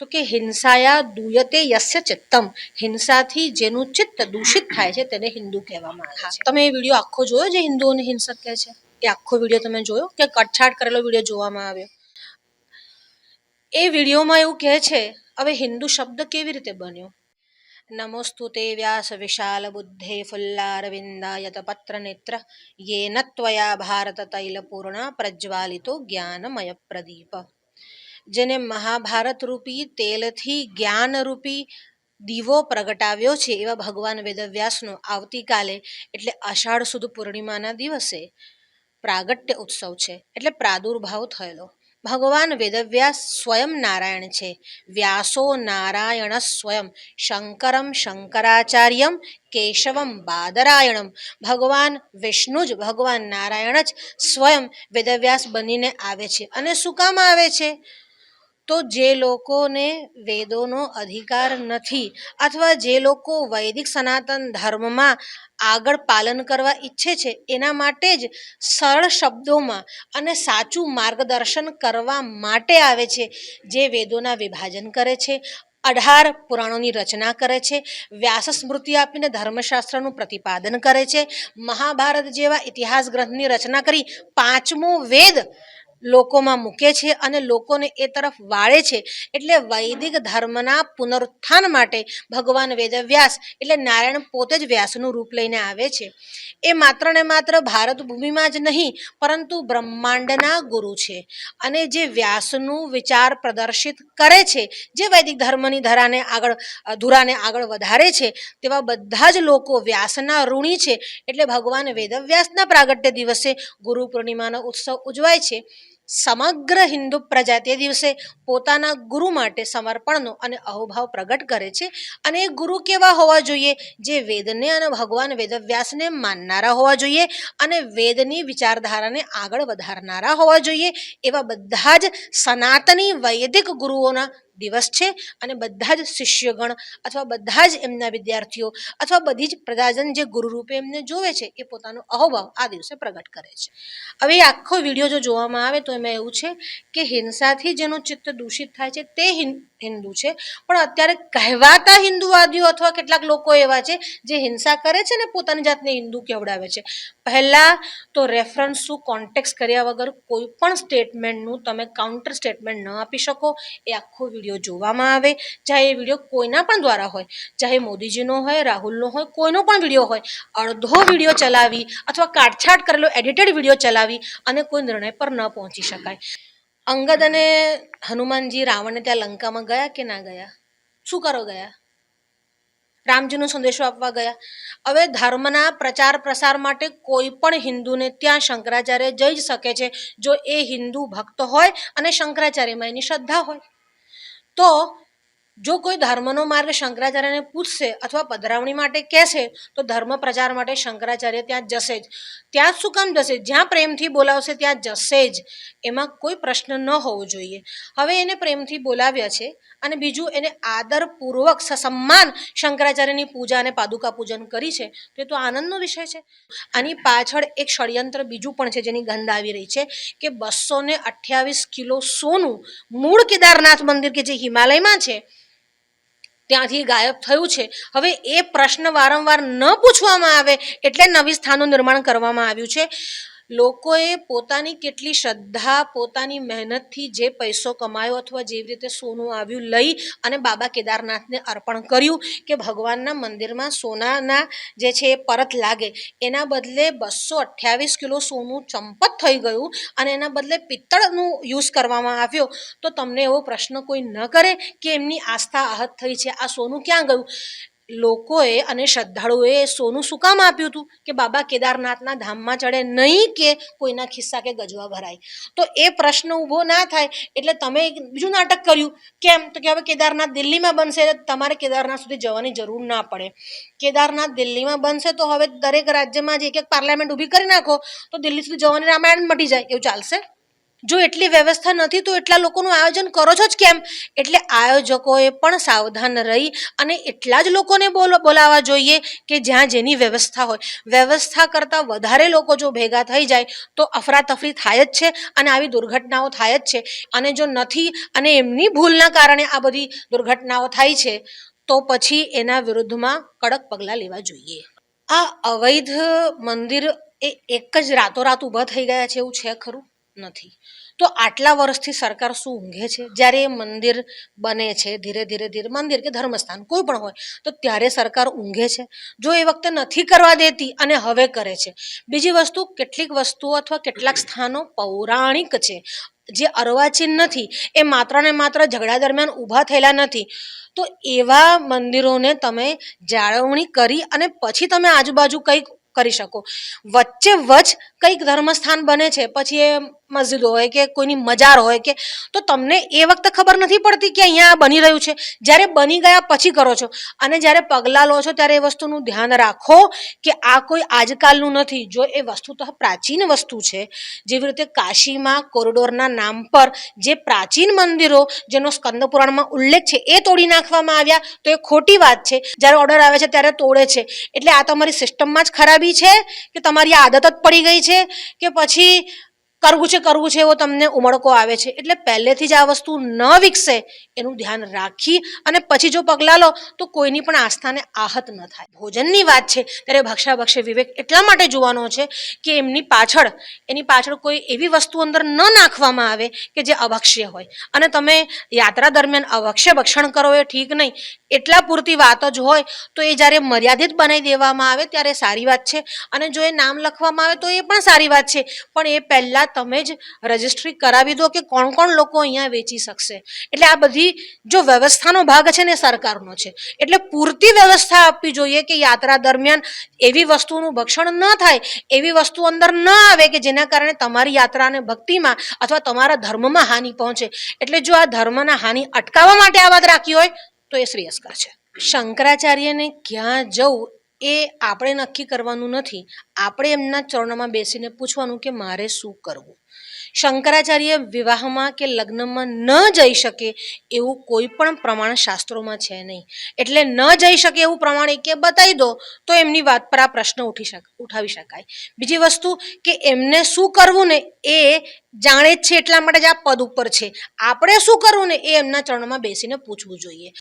તો કે હિંસાયા દુયતે યસ્ય ચિત્તમ. હિંસાથી જેનું ચિત્ત દૂષિત થાય છે તેને હિન્દુ કહેવામાં આવે છે. તમે એ વીડિયો આખો જોયો જે હિન્દુઓને હિંસક કહે છે? એ આખો વીડિયો તમે જોયો? કે કટછાટ કરેલો વીડિયો જોવામાં આવ્યો? એ વિડીયોમાં એવું કહે છે, હવે હિન્દુ શબ્દ કેવી રીતે બન્યો? નમોસ્તુ તે વ્યાસ વિશાલ બુદ્ધે ફુલ્લારવિંદાયત પત્ર નેત્ર. યેન ત્વયા ભારત તૈલપૂર્ણ પ્રજ્વાલિતો જ્ઞાનમય પ્રદીપ. જેને મહાભારત રૂપી તેલથી જ્ઞાનરૂપી દીવો પ્રગટાવ્યો છે એવા ભગવાન વેદવ્યાસનો આવતીકાલે, એટલે અષાઢ સુદ પૂર્ણિમાના દિવસે, પ્રાગટ્ય ઉત્સવ છે. એટલે પ્રાદુર્ભાવ થયેલો. ભગવાન વેદવ્યાસ સ્વયં નારાયણ છે. વ્યાસો નારાયણ સ્વયં. શંકરમ શંકરાચાર્યમ, કેશવમ બાદરાયણમ. ભગવાન વિષ્ણુ જ, ભગવાન નારાયણ જ સ્વયં વેદવ્યાસ બનીને આવે છે. અને શું કામ આવે છે? તો જે લોકોને વેદોનો અધિકાર નથી અથવા જે લોકો વૈદિક સનાતન ધર્મમાં આગળ પાલન કરવા ઈચ્છે છે, એના માટે જ સરળ શબ્દોમાં અને સાચું માર્ગદર્શન કરવા માટે આવે છે, જે વેદોના વિભાજન કરે છે, અઢાર પુરાણોની રચના કરે છે વ્યાસ સ્મૃતિ આપીને ધર્મશાસ્ત્રનું પ્રતિપાદન કરે છે, મહાભારત જેવા ઇતિહાસ ગ્રંથની રચના કરી પાંચમો વેદ લોકોમાં મૂકે છે અને લોકોને એ તરફ વાળે છે એટલે વૈદિક ધર્મના પુનરુત્થાન માટે ભગવાન વેદવ્યાસ એટલે નારાયણ પોતે જ વ્યાસનું રૂપ લઈને આવે છે. એ માત્ર ને માત્ર ભારત ભૂમિમાં જ નહીં, પરંતુ બ્રહ્માંડના ગુરુ છે. અને જે વ્યાસનું વિચાર પ્રદર્શિત કરે છે, જે વૈદિક ધર્મની ધરાને આગળ, ધુરાને આગળ વધારે છે, તેવા બધા જ લોકો વ્યાસના ઋણી છે. એટલે ભગવાન વેદવ્યાસના પ્રાગટ્ય દિવસે ગુરુ પૂર્ણિમાનો ઉત્સવ ઉજવાય છે. સમગ્ર હિન્દુ પ્રજા તે દિવસે પોતાના ગુરુ માટે સમર્પણનો અને અહોભાવ પ્રગટ કરે છે. અને એ ગુરુ કેવા હોવા જોઈએ? જે વેદને અને ભગવાન વેદવ્યાસને માનનારા હોવા જોઈએ અને વેદની વિચારધારાને આગળ વધારનારા હોવા જોઈએ. એવા બધા જ સનાતની વૈદિક ગુરુઓના દિવસ છે અને બધા જ શિષ્યગણ અથવા બધા જ એમના વિદ્યાર્થીઓ અથવા બધી જ પ્રજાજન જે ગુરુરૂપે એમને જોવે છે એ પોતાનો અહોભાવ આ દિવસે પ્રગટ કરે છે. હવે આખો વીડિયો જો જોવામાં આવે તો એમાં એવું છે કે હિંસાથી જેનું ચિત્ત દૂષિત થાય છે તે હિન- હિન્દુ છે. પણ અત્યારે કહેવાતા હિન્દુવાદીઓ અથવા કેટલાક લોકો એવા છે જે હિંસા કરે છે ને પોતાની જાતને હિન્દુ કેવડાવે છે. પહેલાં તો રેફરન્સ શું કોન્ટેક્સ કર્યા વગર કોઈ પણ સ્ટેટમેન્ટનું તમે કાઉન્ટર સ્ટેટમેન્ટ ન આપી શકો. એ આખો વીડિયો જોવામાં આવે, ચાહે એ વીડિયો કોઈના પણ દ્વારા હોય, ચાહે મોદીજીનો હોય, રાહુલનો હોય, કોઈનો પણ વીડિયો હોય, અડધો વીડિયો ચલાવી અથવા કાટછાટ કરેલો એડિટેડ વીડિયો ચલાવી અને કોઈ નિર્ણય પર ન પહોંચી શકાય. અંગદ અને હનુમાનજી રાવણને ત્યાં લંકામાં ગયા કે ના ગયા? શું કરો ગયા? રામજીનો સંદેશો આપવા ગયા? હવે ધર્મના પ્રચાર પ્રસાર માટે કોઈ પણ હિન્દુને ત્યાં શંકરાચાર્ય જઈ જ શકે છે, જો એ હિન્દુ ભક્ત હોય અને શંકરાચાર્યમાં એની શ્રદ્ધા હોય. તો જો કોઈ ધર્મનો માર્ગ શંકરાચાર્યને પૂછશે અથવા પધરાવણી માટે કહેશે, તો ધર્મ પ્રચાર માટે શંકરાચાર્ય ત્યાં જશે જ. ત્યાં શું કામ જશે? જ્યાં પ્રેમથી બોલાવશે ત્યાં જશે જ. એમાં કોઈ પ્રશ્ન ન હોવો જોઈએ. હવે એને પ્રેમથી બોલાવ્યા છે. અને બીજું એને આદરપૂર્વક સન્માન શંકરાચાર્યની પૂજા અને પાદુકા પૂજન કરી છે. તો એ તો આનંદનો વિષય છે. આની પાછળ એક ષડયંત્ર બીજું પણ છે જેની ગંધ આવી રહી છે કે બસો ને અઠ્યાવીસ કિલો સોનું મૂળ કેદારનાથ મંદિર કે જે હિમાલયમાં છે, ત્યાંથી ગાયબ થયું છે. હવે એ પ્રશ્ન વારંવાર ન પૂછવામાં આવે એટલે નવી સ્થાનનું નિર્માણ કરવામાં આવ્યું છે. લોકોએ પોતાની કેટલી શ્રદ્ધા, પોતાની મહેનતથી જે પૈસો કમાયો અથવા જેવી રીતે સોનું આવ્યું લઈ અને બાબા કેદારનાથને અર્પણ કર્યું કે ભગવાનના મંદિરમાં સોનાના જે છે એ પરત લાગે. એના બદલે બસો અઠ્યાવીસ કિલો સોનું ચંપત થઈ ગયું અને એના બદલે પિત્તળનું યુઝ કરવામાં આવ્યો. તો તમને એવો પ્રશ્ન કોઈ ન કરે કે એમની આસ્થા આહત થઈ છે. આ સોનું ક્યાં ગયું? લોકોએ અને શ્રદ્ધાળુઓએ સોનું શું કામ આપ્યું હતું? કે બાબા કેદારનાથના ધામમાં ચડે નહીં કે કોઈના ખિસ્સા કે ગજવા ભરાય. તો એ પ્રશ્ન ઊભો ના થાય એટલે તમે બીજું નાટક કર્યું. કેમ? તો કે હવે કેદારનાથ દિલ્હીમાં બનશે એટલે તમારે કેદારનાથ સુધી જવાની જરૂર ના પડે. કેદારનાથ દિલ્હીમાં બનશે તો હવે દરેક રાજ્યમાં જ એક એક પાર્લામેન્ટ ઊભી કરી નાખો. તો દિલ્હી સુધી જવાની રામાયણ મટી જાય. એવું ચાલશે? જો એટલી વ્યવસ્થા નથી, તો એટલા લોકોનું આયોજન કરો છો જ કેમ? એટલે આયોજકોએ પણ સાવધાન રહી અને એટલા જ લોકોને બોલો, બોલાવવા જોઈએ કે જ્યાં જેની વ્યવસ્થા હોય. વ્યવસ્થા કરતાં વધારે લોકો જો ભેગા થઈ જાય, તો અફરાતફરી થાય જ છે અને આવી દુર્ઘટનાઓ થાય જ છે. અને જો નથી અને એમની ભૂલના કારણે આ બધી દુર્ઘટનાઓ થાય છે, તો પછી એના વિરુદ્ધમાં કડક પગલાં લેવા જોઈએ. આ અવૈધ મંદિર એ એક જ રાતોરાત ઊભા થઈ ગયા છે એવું છે ખરું? નથી. તો આટલા વર્ષથી સરકાર શું ઊંઘે છે? જ્યારે એ મંદિર બને છે, ધીરે ધીરે ધીરે, મંદિર કે ધર્મસ્થાન, કોઈ પણ હોય, તો ત્યારે સરકાર ઊંઘે છે? જો એ વખતે નથી કરવા દેતી અને હવે કરે છે. બીજી વસ્તુ, કેટલીક વસ્તુઓ અથવા કેટલાક સ્થાનો પૌરાણિક છે. જે અર્વાચીન નથી, એ માત્ર ને માત્ર ઝઘડા દરમિયાન ઊભા થયેલા નથી. તો એવા મંદિરોને તમે જાળવણી કરી અને પછી તમે આજુબાજુ કંઈક કરી શકો. વચ્ચે વચ કંઈક ધર્મસ્થાન બને છે, પછી એ મસ્જિદ હોય કે કોઈની મજાર હોય કે, તો તમને એ વખતે ખબર નથી પડતી કે અહીંયા બની રહ્યું છે. જ્યારે બની ગયા પછી કરો છો. અને જ્યારે પગલાં લો છો ત્યારે એ વસ્તુનું ધ્યાન રાખો કે આ કોઈ આજકાલનું નથી. જો એ વસ્તુ તો પ્રાચીન વસ્તુ છે. જેવી રીતે કાશીમાં, કોરિડોરના નામ પર જે પ્રાચીન મંદિરો, જેનો સ્કંદ પુરાણમાં ઉલ્લેખ છે, એ તોડી નાખવામાં આવ્યા, તો એ ખોટી વાત છે. જ્યારે ઓર્ડર આવે છે ત્યારે તોડે છે. એટલે આ તમારી સિસ્ટમમાં જ ખરાબી છે કે તમારી આદત જ પડી ગઈ છે? કે પછી કરવું છે કરવું છે એવો તમને ઉમળકો આવે છે. એટલે પહેલેથી જ આ વસ્તુ ન વિકસે એનું ધ્યાન રાખી અને પછી જો પગલાં લો, તો કોઈની પણ આસ્થાને આહત ન થાય. ભોજનની વાત છે, ત્યારે ભક્ષા ભક્ષે વિવેક એટલા માટે જોવાનો છે કે એમની પાછળ, એની પાછળ કોઈ એવી વસ્તુ અંદર ન નાખવામાં આવે કે જે અભક્ષ્ય હોય. અને તમે યાત્રા દરમિયાન અભક્ષ્ય ભક્ષણ કરો એ ઠીક નહીં. એટલા પૂરતી વાત જ હોય, તો એ જ્યારે મર્યાદિત બનાવી દેવામાં આવે ત્યારે સારી વાત છે. અને જો એ નામ લખવામાં આવે તો એ પણ સારી વાત છે. પણ એ પહેલાં તમે જ રજિસ્ટ્રી કરાવી દો કે કોણ કોણ લોકો અહીંયા વેચી શકશે. એટલે આ બધી જો વ્યવસ્થાનો ભાગ છે ને સરકારનો છે, એટલે પૂરતી વ્યવસ્થા આપવી જોઈએ કે યાત્રા દરમિયાન એવી વસ્તુનું ભક્ષણ ન થાય, એવી વસ્તુ અંદર ન આવે કે જેના કારણે તમારી યાત્રાને ભક્તિમાં અથવા તમારા ધર્મમાં હાનિ પહોંચે. એટલે જો આ ધર્મના હાનિ અટકાવવા માટે આ વાત રાખી હોય, તો એ શ્રેયસ્કર છે. શંકરાચાર્યને ક્યાં જવું એ આપણે નક્કી કરવાનું નથી. આપણે એમના ચરણોમાં બેસીને પૂછવાનું કે મારે શું કરવું? શંકરાચાર્ય વિવાહમાં કે લગ્નમાં ન જઈ શકે એવું કોઈ પણ પ્રમાણ શાસ્ત્રોમાં છે નહીં. એટલે ન જઈ શકે એવું પ્રમાણ કે બતાવી દો, તો એમની વાત પર આ પ્રશ્ન ઉઠી શક, ઉઠાવી શકાય. બીજી વસ્તુ કે એમને શું કરવું ને એ જાણે જ છે એટલા માટે જ આ પદ ઉપર છે. આપણે શું કરવું ને એ એમના ચરણોમાં બેસીને પૂછવું જોઈએ.